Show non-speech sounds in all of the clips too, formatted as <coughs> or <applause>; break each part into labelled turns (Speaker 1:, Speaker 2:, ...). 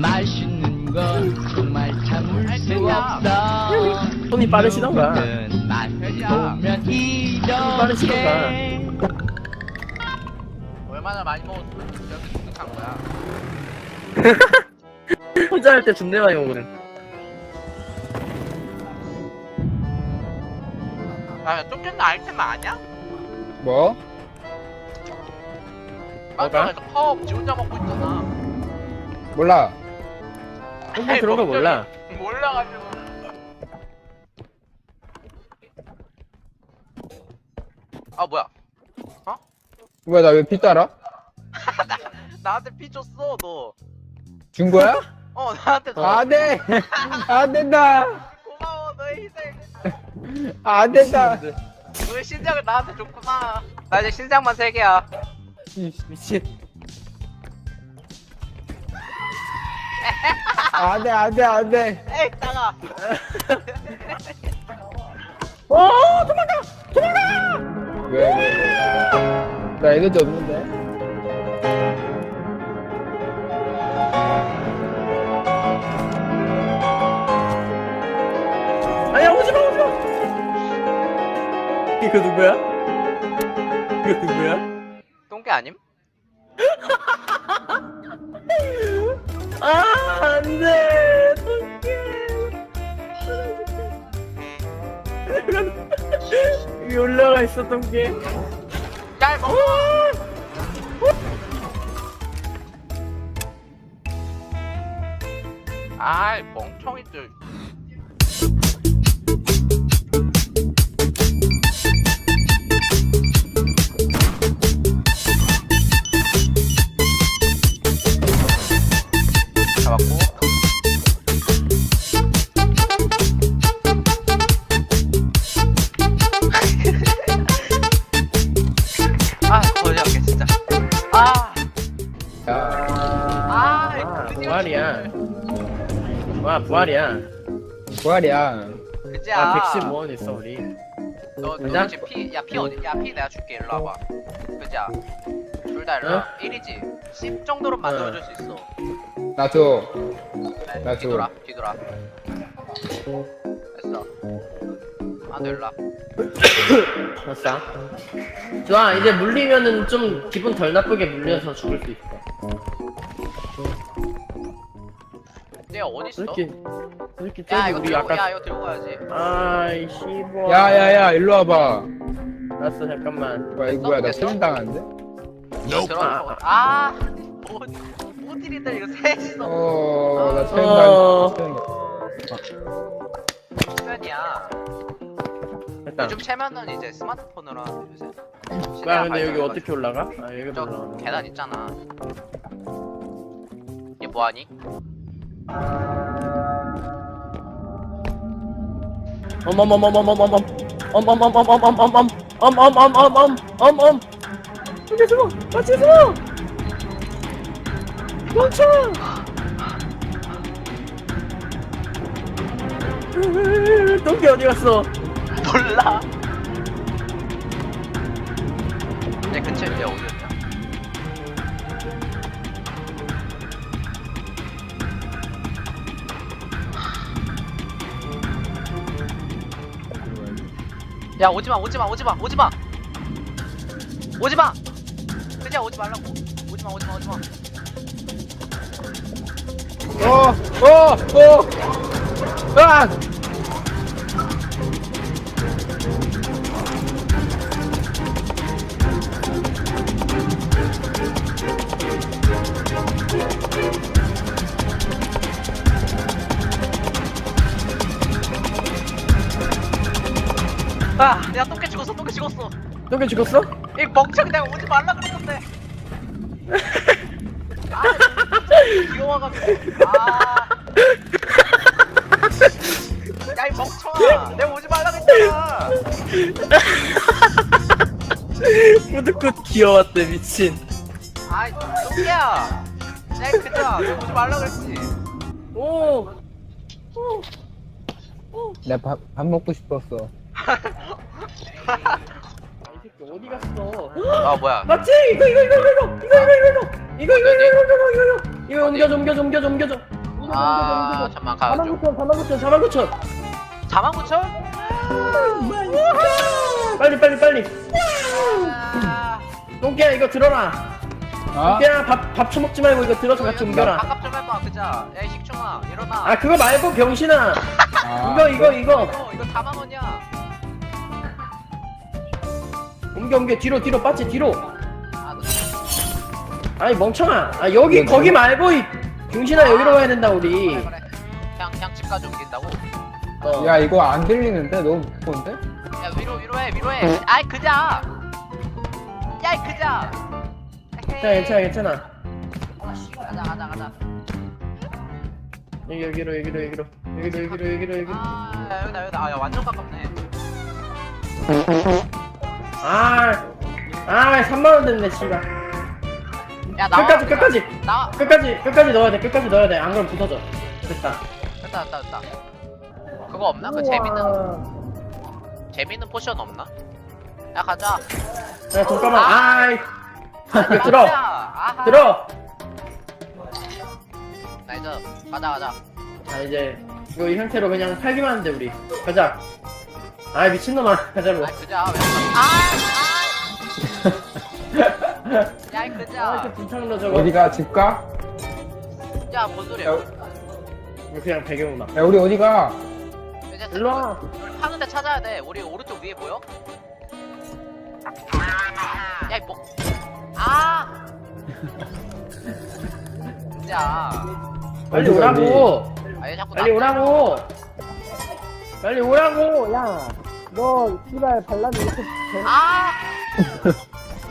Speaker 1: 맛있는 건 정말 참을 수. 없어
Speaker 2: 손이 빠르시던가.
Speaker 1: 모든 맛을
Speaker 3: 돼지야.
Speaker 1: 보면
Speaker 2: 빠르시던가.
Speaker 1: 이렇게
Speaker 3: 얼마나 많이 먹었으면 이렇게 뚱뚱한 거야. <laughs>
Speaker 2: 혼자 할 때 존내 많이 먹거든.
Speaker 3: 야, 쫓겼나 아이템 아니야?
Speaker 4: 뭐?
Speaker 3: 맞아, 파업 지 혼자 먹고 있잖아.
Speaker 4: 몰라.
Speaker 2: 그런 거 몰라.
Speaker 3: 몰라가지고. 아 뭐야?
Speaker 4: 뭐야, 나 왜 피 따라? <laughs>
Speaker 3: 나한테 피 줬어 너.
Speaker 4: 준 거야? <laughs>
Speaker 3: 어 나한테 줬어.
Speaker 4: 안 돼! <laughs> 안 된다!
Speaker 3: 고마워 너의 희생.
Speaker 4: 안 된다!
Speaker 3: 너의 신장을 나한테 줬구나. 나 이제 신장만 세 개야.
Speaker 2: 미친.
Speaker 4: 안 돼, 안 돼, 안 돼!
Speaker 3: 에이 나가.
Speaker 2: 어, 도망가! 도망가!
Speaker 4: 왜, 왜, 왜? 나 에너지 없는데?
Speaker 2: 아야, 오지 마, 오지 마! 이거 누구야? 이거 누구야?
Speaker 3: 똥개 아님? <laughs>
Speaker 2: 아, 안 돼! 똥개! 여기 올라가 있었던 게.
Speaker 3: 야 먹어. 아이 멍청이들.
Speaker 2: 부활이야. 와, 부활이야.
Speaker 4: 부활이야.
Speaker 3: 그지야.
Speaker 2: 아, 115원 있어, 우리.
Speaker 3: 너, 너
Speaker 2: 그냥?
Speaker 3: 지금 피, 야, 피 어디, 야, 피 내가 줄게. 일로 와봐. 그지야. 둘 다 일로 와. 1이지. 10 정도로 만들어줄 수 있어.
Speaker 4: 나 줘.
Speaker 3: 네,
Speaker 4: 나
Speaker 3: 뒤돌아, 뒤돌아. 됐어. 아, 너 일로 와. <coughs>
Speaker 2: 됐어. 좋아, 이제 물리면은 좀 기분 덜 나쁘게 물려서 죽을 수 있어.
Speaker 3: 내가 어딨어?
Speaker 2: 이렇게, 이렇게
Speaker 3: 야, 이거
Speaker 2: 우리
Speaker 3: 들고,
Speaker 2: 아까.
Speaker 3: 야, 이거 들고 가야지.
Speaker 2: 아이, 씨발.
Speaker 4: 야, 야, 야, 일로 와봐.
Speaker 2: 알았어, 잠깐만.
Speaker 4: 뭐야, 이거 뭐야, 나
Speaker 3: 됐어?
Speaker 4: 체인 당하는데?
Speaker 3: 이거 들어가. 아, 뭐, 뭐들이들 이거 셋이서
Speaker 4: 어, 나 체인
Speaker 2: 어. 됐다.
Speaker 3: 요즘 체면은 이제 스마트폰으로 하는 요새.
Speaker 2: 야, 근데 여기 어떻게 올라가? 아, 여기
Speaker 3: 저
Speaker 2: 올라가.
Speaker 3: 계단 있잖아. 얘 뭐하니?
Speaker 2: 엄엄엄엄엄엄엄엄. 엄엄엄엄엄엄엄엄. 엄엄엄엄엄엄엄. 여기 숨어. 같이 숨어. 멈춰. 동기 어디 갔어?
Speaker 3: 몰라. 내 근처에 얘 어디였냐? 야 오지마 오지마 오지마 오지마 오지마 그냥 오지 말라고 오지마 오지마 오지마
Speaker 4: 어, 어, 어! 아!
Speaker 3: 아야 똥개 죽었어 똥개 죽었어
Speaker 2: 동기 죽었어?
Speaker 3: 이 멍청이 내가 오지 말라 그랬는데. <laughs> 아, 귀여워가지고. 아. 야, 이 멍청아. 내가 오지 말라 그랬잖아.
Speaker 2: 뿌듯굿 귀여웠대 미친.
Speaker 3: 아이, 똥개야. 내가 그잖아. 내가 오지 말라 그랬지.
Speaker 2: 오. 오.
Speaker 4: 나 밥, 밥 먹고 싶었어.
Speaker 2: 이 새끼 어디 갔어?
Speaker 3: 아, 뭐야.
Speaker 2: 맞지? 이거 이거 이거 이거 이거 이거 이거 이거 이거 이거 이거 이거 이거 이거 이거 옮겨줘 옮겨줘 옮겨줘 옮겨줘
Speaker 3: 아 잠만 가
Speaker 2: 4만 9천 4만 9천 4만 9천
Speaker 3: 4만 9천?
Speaker 2: 빨리 빨리 빨리
Speaker 3: 아,
Speaker 2: 똥개야 이거 들어라
Speaker 4: 아?
Speaker 2: 똥개야 밥, 밥 처먹지 말고 이거 들어서 같이 옮겨라
Speaker 3: 반갑 좀 해봐 그자 야이 식충아 일어나
Speaker 2: 아 그거 말고 병신아
Speaker 4: 아.
Speaker 2: 이거 이거 이거
Speaker 3: 이거 이거 4만 원이야
Speaker 2: 옮겨 옮겨 뒤로 뒤로 빠지 뒤로.
Speaker 3: 아, 너
Speaker 2: 아니 멍청아. 아 여기 거기
Speaker 4: 뭐-
Speaker 2: 말고 이 병신아 여기로 가야 된다 우리.
Speaker 3: 그래 그래. 그냥 그냥 집까지 옮긴다고?
Speaker 2: 어.
Speaker 4: 야 이거 안 들리는데? 너무 무서운데?
Speaker 3: 야 위로 위로 해 위로 해. 아이 그자! 야이 그자!
Speaker 2: 괜찮아 괜찮아 괜찮아.
Speaker 3: 가자 가자 가자.
Speaker 2: 여기 여기로 여기로 여기로. 여기로 여기로 여기로 여기로.
Speaker 3: 아 여기다 여기다. 아야 완전 가깝네
Speaker 2: 아, 아, 3만원 됐네, 씨발.
Speaker 3: 야 나와
Speaker 2: 끝까지, 끝까지,
Speaker 3: 나와
Speaker 2: 끝까지, 끝까지 넣어야 돼, 끝까지 넣어야 돼. 안 그러면 부서져. 됐다.
Speaker 3: 됐다 됐다 됐다 그거 없나? 그 재밌는 재밌는 포션 없나? 야 가자
Speaker 2: 야, 잠깐만,
Speaker 3: 아.
Speaker 2: 아이. 들어,
Speaker 3: 아하.
Speaker 2: 들어.
Speaker 3: 나 이제 가자 가자
Speaker 2: 아, 이제, 이거 이 형태로 그냥 팔기만 하는데, 우리. 가자. 아, 미친놈아. <laughs> 가자고.
Speaker 3: 아 그자 왜 아, 야이
Speaker 2: 아,
Speaker 3: 그자
Speaker 2: 불창로 저거.
Speaker 4: 어디가? 집 가?
Speaker 3: 야뭔 소리야
Speaker 4: 야,
Speaker 2: 이거 그냥 배경음악.
Speaker 4: 야 우리 어디가?
Speaker 3: 이제
Speaker 2: 일로 와.
Speaker 3: 우리 파는 데 찾아야 돼 우리 오른쪽 위에 보여? 야이 뭐 아! <laughs> 진짜
Speaker 2: 빨리 오라고.
Speaker 3: 아얘 자꾸
Speaker 2: 빨리
Speaker 3: 나
Speaker 2: 오라고. 빨리 오라고. 야, 너, 씨발, 발라드 이렇게.
Speaker 3: 아!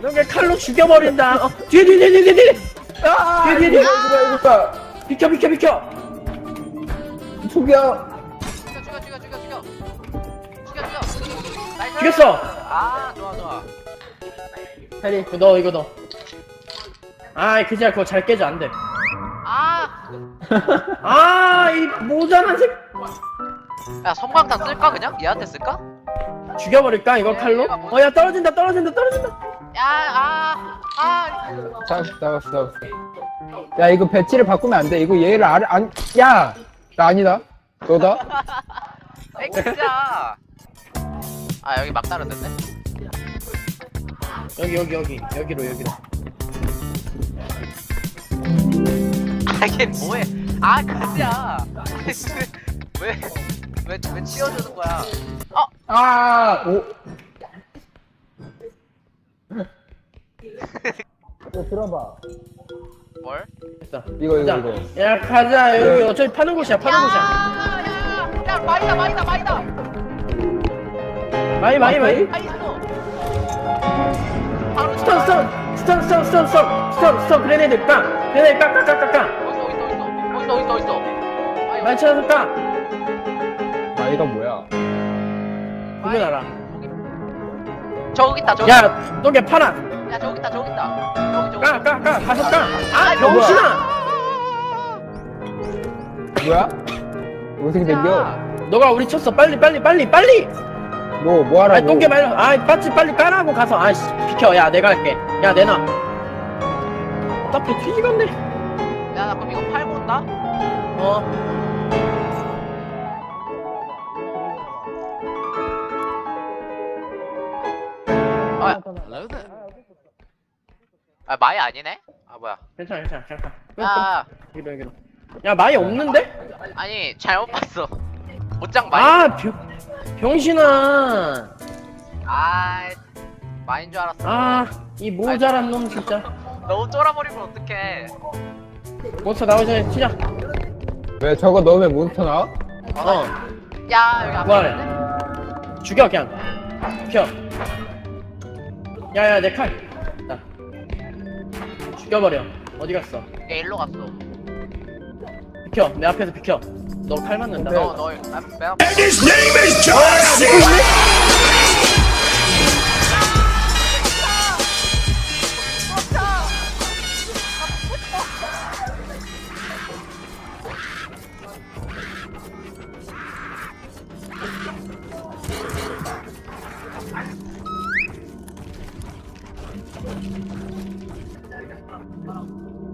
Speaker 2: 너게 칼로 죽여버린다. 어, 뒤에, 뒤에, 뒤에, 뒤에, 뒤에.
Speaker 4: 아!
Speaker 2: 뒤에, 뒤에, 뒤에.
Speaker 4: 이거 이거
Speaker 2: 비켜, 비켜, 비켜.
Speaker 4: 죽여!
Speaker 3: 죽여 죽여 죽여 죽여 죽여 죽여 죽여 나이스
Speaker 2: 죽였어.
Speaker 3: 아 좋아 좋아
Speaker 2: 해리, 그거 넣어, 이거 넣어. 아이, 그지야, 그거 잘 깨져, 안 돼.
Speaker 3: 아! <laughs>
Speaker 2: 아, 이 모자란 새
Speaker 3: 야 성광탄 쓸까 그냥? 얘한테 쓸까?
Speaker 2: 죽여버릴까, 이거 칼로? 어, 야, 떨어진다, 떨어진다, 떨어진다.
Speaker 3: 야 아! 아!
Speaker 4: 잡았어 잡았어 잡았어 야 이거 배치를 바꾸면 안돼 이거 얘를 아래 안.. 야! 나 아니다 너다? <laughs>
Speaker 3: 진짜 아 여기 막 다른 데네
Speaker 2: 여기, 여기, 여기. 여기로, 여기로.
Speaker 3: 아 이게 뭐해 아 그지야 <laughs> 왜 왜 왜 치워주는 거야 어?
Speaker 4: 아! 오! <laughs> 너 들어봐
Speaker 3: 뭘?
Speaker 2: 됐다.
Speaker 4: 이거 이거
Speaker 2: 자,
Speaker 4: 이거
Speaker 2: 야, 가자. 여기, 어차피 파는 곳이야, 파는 곳이야.
Speaker 3: 야야야 야 마이다 마이다 마이다
Speaker 2: 마이, 마이, 마이.
Speaker 3: 마이 있어 바로
Speaker 2: 스턴, 스턴. 스턴, 스턴, 스턴, 스턴. 스턴, 스턴. 그레네이드 까. 그레네이드 까, 까, 까, 까, 까.
Speaker 3: 어딨어 어딨어 어딨어 어딨어 어딨어 어딨어
Speaker 2: 많이 찾아서 까.
Speaker 4: 아 이거 뭐야
Speaker 2: 보면 알아.
Speaker 3: 저기 있다 저기
Speaker 2: 야, 너게 파라.
Speaker 3: 야 저기 있다 저기 있다 저기 저기
Speaker 2: 까, 까, 까. 가서 까. 아,
Speaker 3: 아,
Speaker 2: 병신아.
Speaker 4: 뭐야? 어떻게 생겨?
Speaker 2: 너가 우리 쳤어. 빨리, 빨리, 빨리, 빨리.
Speaker 4: 뭐 뭐하라고
Speaker 2: 아, 똥개 말려. 아, 빠지 빨리 까라고 가서. 아, 씨, 비켜. 야, 내가 할게. 야, 내놔. 어차피 뒤지겠네.
Speaker 3: 야나 그럼 이거 팔고 온다
Speaker 2: 어.
Speaker 1: Hello there.
Speaker 3: 아 마이 아니네? 아 뭐야
Speaker 2: 괜찮아, 괜찮아. 잠깐.
Speaker 3: 야
Speaker 2: 여기로, 여기로. 야, 마이 없는데?
Speaker 3: 아니 잘못 봤어 옷장 마이
Speaker 2: 아, 병, 병신아.
Speaker 3: 아 마인 줄 알았어
Speaker 2: 아, 이 모자란 놈 진짜.
Speaker 3: 너무 쫄아버리면 어떡해
Speaker 2: 몬스터 나오기 전에 튀자.
Speaker 4: 왜 저거 넣으면 몬스터 나와?
Speaker 2: 어.
Speaker 3: 야 여기 앞에?
Speaker 2: 죽여, 그냥. 비켜. 야, 야, 내 칼. 나. 죽여버려. 어디 갔어?
Speaker 3: 얘 일로 갔어
Speaker 2: 비켜. 내 앞에서 비켜. 너 칼 맞는다.
Speaker 3: 너너맨 앞에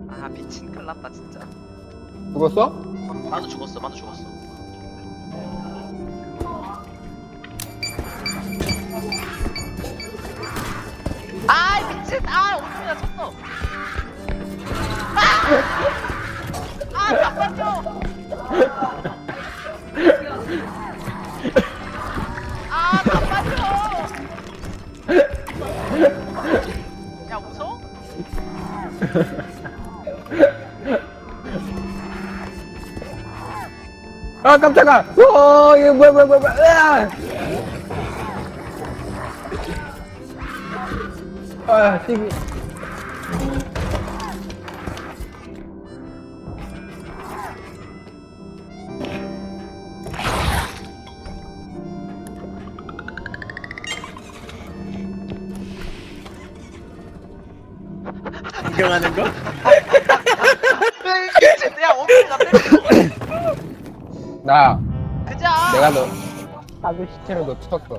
Speaker 3: 아 미친 큰일 났다 진짜.
Speaker 4: 죽었어?
Speaker 3: 나도 죽었어 나도 죽었어. 아 미친 아 오토야 쳤어. 아! 아 잠깐만요 아
Speaker 4: 깜짝아 어 이거 뭐야 뭐야 뭐야 뭐야 으아! 아 TV
Speaker 1: 구경하는 거?
Speaker 3: 야 어머니 나 때려
Speaker 4: 나.
Speaker 3: 그자.
Speaker 4: 내가 너 사주 시체로 너 쳤어